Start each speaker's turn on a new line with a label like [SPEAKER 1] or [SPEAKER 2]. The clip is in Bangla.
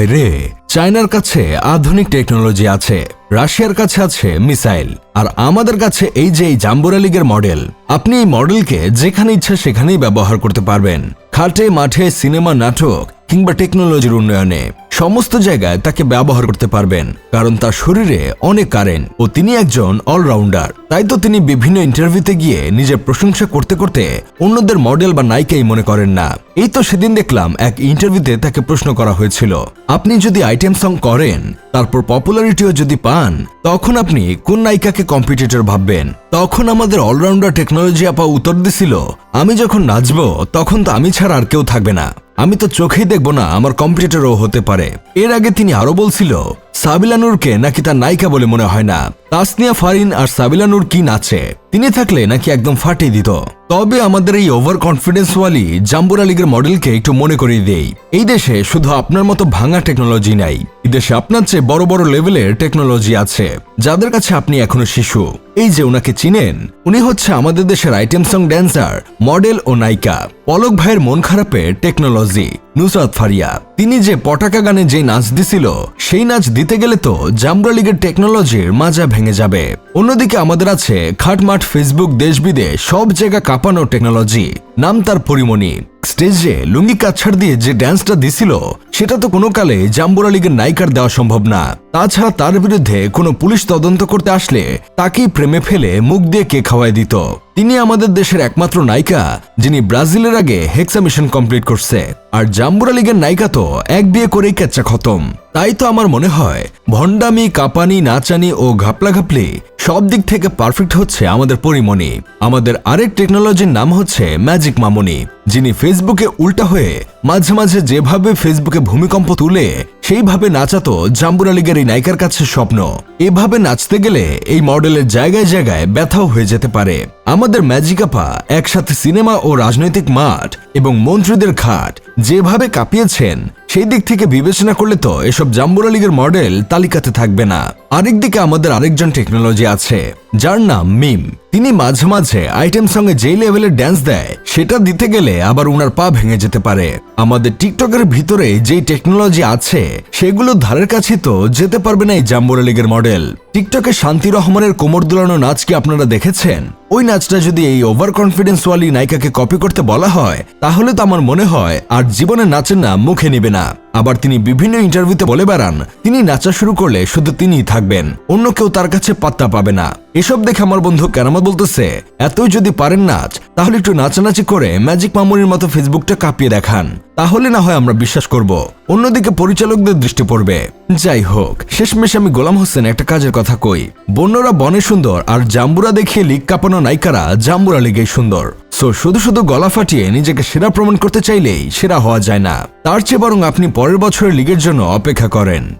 [SPEAKER 1] ভাইরে চায়নার কাছে আধুনিক টেকনোলজি আছে, রাশিয়ার কাছে আছে মিসাইল, আর আমাদের কাছে এই যে এই জাম্বুরা লিগের মডেল, আপনি এই মডেলকে যেখানে ইচ্ছা সেখানেই ব্যবহার করতে পারবেন। খাটে, মাঠে, সিনেমা, নাটক কিংবা টেকনোলজির উন্নয়নে। সমস্ত জায়গায় তাকে ব্যবহার করতে পারবেন, কারণ তার শরীরে অনেক কারেন্ট ও তিনি একজন অলরাউন্ডার তাই তো তিনি বিভিন্ন ইন্টারভিউতে গিয়ে নিজের প্রশংসা করতে করতে অন্যদের মডেল বা নায়িকাই মনে করেন না। এই তো সেদিন দেখলাম এক ইন্টারভিউতে তাকে প্রশ্ন করা হয়েছিল, আপনি যদি আইটেম সং করেন, তারপর পপুলারিটিও যদি পান, তখন আপনি কোন নায়িকাকে কম্পিটিটর ভাববেন? তখন আমাদের অলরাউন্ডার টেকনোলজি আপা উত্তর দিছিল, আমি যখন নাচব, তখন তো আমি ছাড়া আর কেউ থাকবে না। আমি তো চোখেই দেখব না, আমার কম্পিটিটরও হতে পারে। এর আগে তিনি আরও বলছিল, সাবিলানুরকে নাকি তার নায়িকা বলে মনে হয় না। তাসনিয়া ফারিন আর সাবিলানুর কি নাচে? তিনি থাকলে নাকি একদম ফাটিয়ে দিত। তবে আমাদের এই ওভার কনফিডেন্স ওয়ালি জাম্বুরা লিগের মডেলকে একটু মনে করিয়ে দেই। এই দেশে শুধু আপনার মতো ভাঙা টেকনোলজি নাই। এই দেশে আপনার চেয়ে বড় বড় লেভেলের টেকনোলজি আছে, যাদের কাছে আপনি এখনও শিশু। এই যে ওনাকে চিনেন, উনি হচ্ছে আমাদের দেশের আইটেম সং ড্যান্সার মডেল ও নায়িকা। পলক ভাইয়ের মন খারাপের টেকনোলজি নুসরাত ফারিয়া। তিনি যে পটাকা গানে যে নাচ দিছিল, সেই নাচ দিতে গেলে তো জামরা লিগের টেকনোলজির মাজা ভেঙে যাবে। অন্যদিকে আমাদের আছে খাটমাট ফেসবুক দেশ বিদেশ, সব জায়গা কাঁপানো টেকনোলজি নাম তার পরিমণি। স্টেজে লুঙ্গি কাছাড় দিয়ে যে ড্যান্সটা দিছিল, সেটা তো কোনো কালে জাম্বুরা লীগের নায়িকার দেওয়া সম্ভব না। তাছাড়া তার বিরুদ্ধে কোনো পুলিশ তদন্ত করতে আসলে তাকেই প্রেমে ফেলে মুখ দিয়ে কে খাওয়ায় দিত। তিনি আমাদের দেশের একমাত্র নায়িকা, যিনি ব্রাজিলের আগে হেক্সা মিশন কমপ্লিট করছে। আর জাম্বুরা লিগের নায়িকা তো এক বিয়ে করেই ক্যাচ্চা খতম। তাই তো আমার মনে হয়, ভণ্ডামি, কাপানি, নাচানি ও ঘাপলা ঘাপলি সব দিক থেকে পারফেক্ট হচ্ছে আমাদের পরিমণি। আমাদের আরেক টেকনোলজির নাম হচ্ছে ম্যাজিক মামনি, যিনি ফেসবুকে উল্টা হয়ে মাঝে মাঝে যেভাবে ফেসবুকে ভূমিকম্প তুলে সেইভাবে নাচাতো জাম্বুরা লিগের এই নায়িকার কাছে স্বপ্ন। এভাবে নাচতে গেলে এই মডেলের জায়গায় জায়গায় ব্যথাও হয়ে যেতে পারে। আমাদের ম্যাজিকাপা, একসাথে সিনেমা ও রাজনৈতিক মাঠ এবং মন্ত্রীদের ঘাট যেভাবে কাঁপিয়েছেন, সেই দিক থেকে বিবেচনা করলে তো এসব জাম্বুরা লিগের মডেল তালিকাতে থাকবে না। আরেকদিকে আমাদের আরেকজন টেকনোলজি আছে, যার নাম মিম। তিনি মাঝে মাঝে আইটেম সঙ্গে যেই লেভেলের ড্যান্স দেয় সেটা দিতে গেলে আবার উনার পা ভেঙে যেতে পারে। আমাদের টিকটকের ভিতরে যেই টেকনোলজি আছে, সেগুলো ধারের কাছে তো যেতে পারবে না এই জাম্বুরা লিগের মডেল। টিকটকে শান্তি রহমানের কোমর দুলানো নাচ কি আপনারা দেখেছেন? ওই নাচটা যদি এই ওভার কনফিডেন্স ওয়ালি নায়িকাকে কপি করতে বলা হয়, তাহলে তো আমার মনে হয় আর জীবনে নাচের নাম মুখে নেবে না। আবার তিনি বিভিন্ন ইন্টারভিউতে বলে বেড়ান, তিনি নাচা শুরু করলে শুধু তিনিই থাকবেন, অন্য কেউ তার কাছে পাত্তা পাবে না। এসব দেখে আমার বন্ধু কেরামত বলতেছে, এতই যদি পারেন নাচ, তাহলে একটু নাচানাচি করে ম্যাজিক মামুনির মতো ফেসবুকটা কাঁপিয়ে দেখান। তাহলে না হয় আমরা বিশ্বাস করব। অন্যদিকে পরিচালকদের দৃষ্টি পড়বে। যাই হোক, শেষমেশ আমি গোলাম হোসেন একটা কাজের কথা কই। বন্যরা বনে সুন্দর আর জাম্বুরা দেখিয়ে লিগ কাঁপানো নায়িকারা জাম্বুরা লিগেই সুন্দর। সো শুধু শুধু গলা ফাটিয়ে নিজেকে সেরা প্রমাণ করতে চাইলেই সেরা হওয়া যায় না। তার চেয়ে বরং আপনি পরের বছরের লিগের জন্য অপেক্ষা করেন।